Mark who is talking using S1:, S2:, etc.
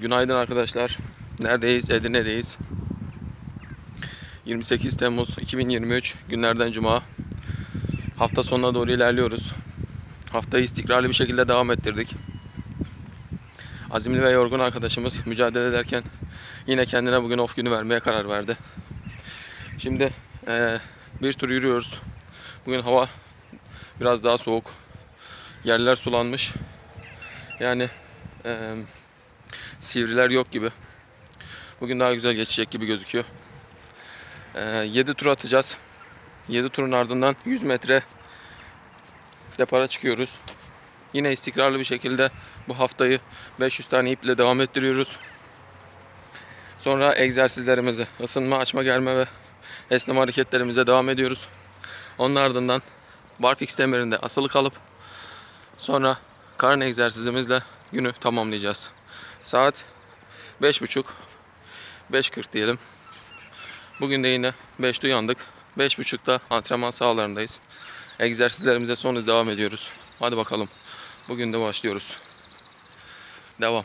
S1: Günaydın arkadaşlar. Neredeyiz? Edirne'deyiz. 28 Temmuz 2023 günlerden cuma. Hafta sonuna doğru ilerliyoruz. Haftayı istikrarlı bir şekilde devam ettirdik. Azimli ve yorgun arkadaşımız mücadele ederken yine kendine bugün off günü vermeye karar verdi. Şimdi eee, bir tur yürüyoruz. Bugün hava biraz daha soğuk. Yerler sulanmış. Yani eee sivriler yok gibi. Bugün daha güzel geçecek gibi gözüküyor. 7 tur atacağız. 7 turun ardından 100 metre depara çıkıyoruz. Yine istikrarlı bir şekilde bu haftayı 500 tane iple devam ettiriyoruz. Sonra egzersizlerimizi, ısınma, açma, germe ve esneme hareketlerimize devam ediyoruz. Onun ardından barfix temerinde asılı kalıp sonra karın egzersizimizle günü tamamlayacağız. Saat 5.30 5.40 diyelim. Bugün de yine 5'te uyandık. 5.30'da antrenman sahalarındayız. Egzersizlerimize son hız devam ediyoruz. Hadi bakalım. Bugün de başlıyoruz. Devam.